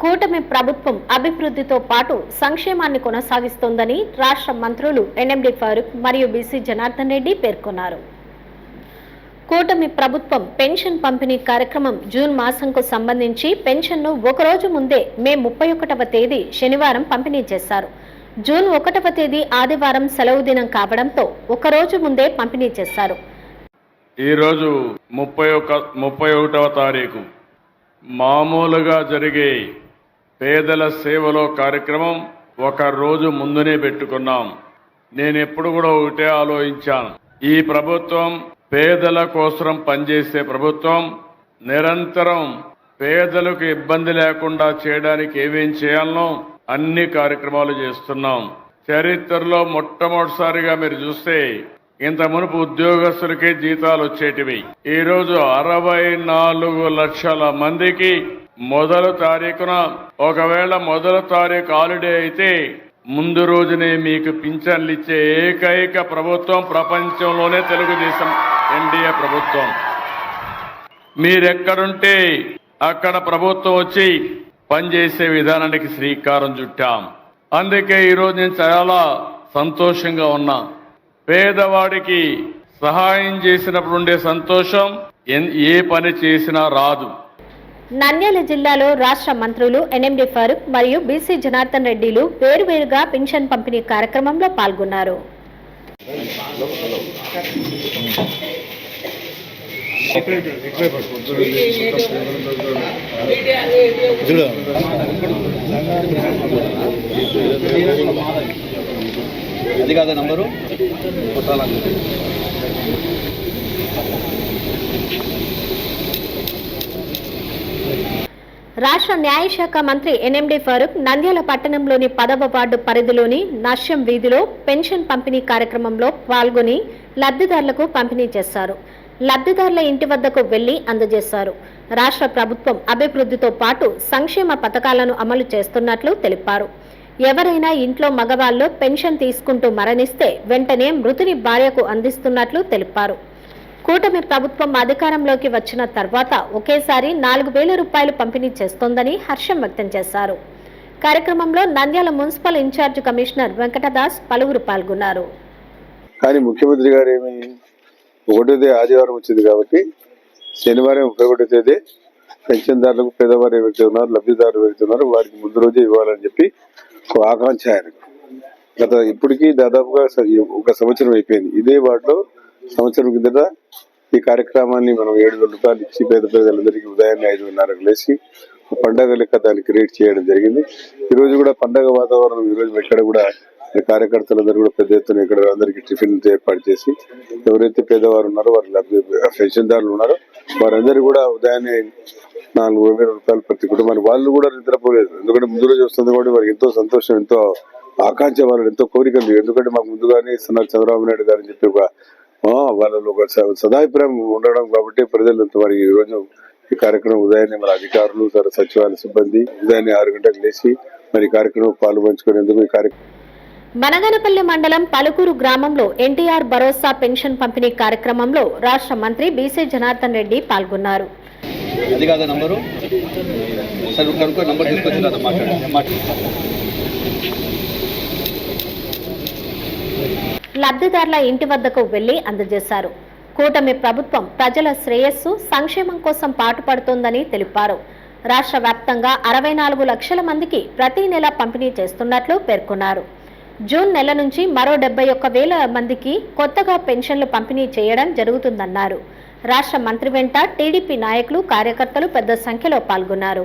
కూటమి ప్రభుత్వం అభివృద్ధితో పాటు సంక్షేమాన్ని కొనసాగిస్తోందని రాష్ట్ర మంత్రులు ఎన్ఎండి ఫారూక్ మరియు బీసీ జనార్దన్ రెడ్డి పేర్కొన్నారు. కూటమి ప్రభుత్వం పెన్షన్ పంపిణీ కార్యక్రమం జూన్ మాసంకు సంబంధించి పెన్షన్ను ఒకరోజు ముందే మే ముప్పై ఒకటవ తేదీ శనివారం పంపిణీ చేశారు. జూన్ ఒకటవ తేదీ ఆదివారం సెలవు దినం కావడంతో ఒకరోజు ముందే పంపిణీ చేశారు. ఈరోజు ముప్పై ఒక ముప్పై ఒకటవ తారీఖు మామూలుగా జరిగే పేదల సేవలో కార్యక్రమం ఒక రోజు ముందునే పెట్టుకున్నాం. నేను ఎప్పుడు కూడా ఒకటే ఆలోచించాను. ఈ ప్రభుత్వం పేదల కోసం పనిచేసే ప్రభుత్వం. నిరంతరం పేదలకు ఇబ్బంది లేకుండా చేయడానికి ఏమేం చేయాలనో అన్ని కార్యక్రమాలు చేస్తున్నాం. చరిత్రలో మొట్టమొదటిసారిగా మీరు చూస్తే ఇంత మునుపు ఉద్యోగస్తులకే జీతాలు వచ్చేటివి. ఈరోజు అరవై నాలుగు లక్షల మందికి మొదలు తారీఖున ఒకవేళ మొదలు తారీఖు హాలిడే అయితే ముందు రోజునే మీకు పింఛన్లు ఇచ్చే ఏకైక ప్రభుత్వం ప్రపంచంలోనే తెలుగుదేశం ఎన్డీఏ ప్రభుత్వం. మీరెక్కడుంటే అక్కడ ప్రభుత్వం వచ్చి పనిచేసే విధానానికి శ్రీకారం చుట్టాం. అందుకే ఈరోజు నేను చాలా సంతోషంగా ఉన్నా. పేదవాడికి సహాయం చేసినప్పుడు ఉండే సంతోషం ఎన్- ఏ పని చేసినా రాదు. నంద్యాల జిల్లాలో రాష్ట్ర మంత్రులు ఎన్ఎండి ఫరూక్ మరియు బీసీ జనార్దన్ రెడ్డిలు వేరువేరుగా పెన్షన్ పంపిణీ కార్యక్రమంలో పాల్గొన్నారు. అది కాదా నంబరు? రాష్ట్ర న్యాయశాఖ మంత్రి ఎన్ఎండి ఫారూక్ నంద్యాల పట్టణంలోని పదవ వార్డు పరిధిలోని నష్యం వీధిలో పెన్షన్ పంపిణీ కార్యక్రమంలో పాల్గొని లబ్ధిదారులకు పంపిణీ చేశారు. లబ్ధిదారుల ఇంటి వద్దకు వెళ్ళి అందజేశారు. రాష్ట్ర ప్రభుత్వం అభివృద్ధితో పాటు సంక్షేమ పథకాలను అమలు చేస్తున్నట్లు తెలిపారు. ఎవరైనా ఇంట్లో మగవాళ్ళు పెన్షన్ తీసుకుంటూ మరణిస్తే వెంటనే మృతుని భార్యకు అందిస్తున్నట్లు తెలిపారు. కూటమి ప్రభుత్వం అధికారంలోకి వచ్చిన తర్వాత ఒకేసారి నాలుగు వేల రూపాయలు పంపిణీ చేస్తోందని హర్షం వ్యక్తం చేశారు. కార్యక్రమంలో Nandyal municipal in charge commissioner Venkatadas పలువురు పాల్గొన్నారు. కానీ ముఖ్యమంత్రి గారు ఏమి ఒకటో తేదీ ఆదివారం వచ్చింది కాబట్టి శనివారం ముప్పై ఒకటో తేదీ పెన్షన్దారులకు పేదవారు ఎవరైతే ఉన్నారో లబ్ధిదారులు ఎవరైతే వారికి ముందు రోజే ఇవ్వాలని చెప్పి ఒక ఆకాంక్ష గత ఇప్పటికీ దాదాపుగా ఒక సంవత్సరం అయిపోయింది. ఇదే వాటిలో సంవత్సరం కిందట ఈ కార్యక్రమాన్ని మనం ఏడు వేల రూపాయలు ఇచ్చి పేద ప్రజలందరికీ ఉదయాన్నే ఐదున్నరకు లేచి పండగ లెక్క దాన్ని క్రియేట్ చేయడం జరిగింది. ఈరోజు కూడా పండగ వాతావరణం ఈ రోజు కూడా ఈ కార్యకర్తలందరూ కూడా పెద్ద ఎత్తున ఇక్కడ అందరికీ టిఫిన్ ఏర్పాటు చేసి ఎవరైతే పేదవారు ఉన్నారో వారి లబ్ధి పెన్షన్దారులు ఉన్నారో వారందరూ కూడా ఉదయాన్నే నాలుగు వేల రూపాయలు ప్రతి కుటుంబానికి వాళ్ళు కూడా నిద్రపోలేదు. ఎందుకంటే ముందు రోజు వస్తుంది కూడా వారికి ఎంతో సంతోషం ఎంతో ఆకాంక్ష వాళ్ళు ఎంతో కోరికలు. ఎందుకంటే మాకు ముందుగానే ఇస్తున్నారు చంద్రబాబు నాయుడు గారు అని చెప్పి ఒక వాళ్ళలో ఒక సదాభిప్రాయం ఉండడం కాబట్టి ప్రజలు వారి ఈ రోజు ఈ కార్యక్రమం ఉదయాన్నే మన అధికారులు సరే సచివాలయ సిబ్బంది ఉదయాన్నే ఆరు గంటలకు లేచి మరి కార్యక్రమం పాలు పంచుకునేందుకు ఈ కార్యక్రమం బనగనపల్లి మండలం పలుకూరు గ్రామంలో ఎన్టీఆర్ భరోసా పెన్షన్ పంపిణీ కార్యక్రమంలో రాష్ట్ర మంత్రి బీసీ జనార్దన్ రెడ్డి పాల్గొన్నారు. అది కాదా నంబరు? లబ్ధిదారుల ఇంటి వద్దకు వెళ్ళి అందజేశారు. కూటమి ప్రభుత్వం ప్రజల శ్రేయస్సు సంక్షేమం కోసం పాటుపడుతోందని తెలిపారు. రాష్ట్ర వ్యాప్తంగా అరవై నాలుగు లక్షల మందికి ప్రతి నెల పంపిణీ చేస్తున్నట్లు పేర్కొన్నారు. జూన్ నెల నుంచి మరో డెబ్బై ఒక్క వేల మందికి కొత్తగా పెన్షన్లు పంపిణీ చేయడం జరుగుతుందన్నారు. రాష్ట్ర మంత్రి వెంట టీడీపీ నాయకులు కార్యకర్తలు పెద్ద సంఖ్యలో పాల్గొన్నారు.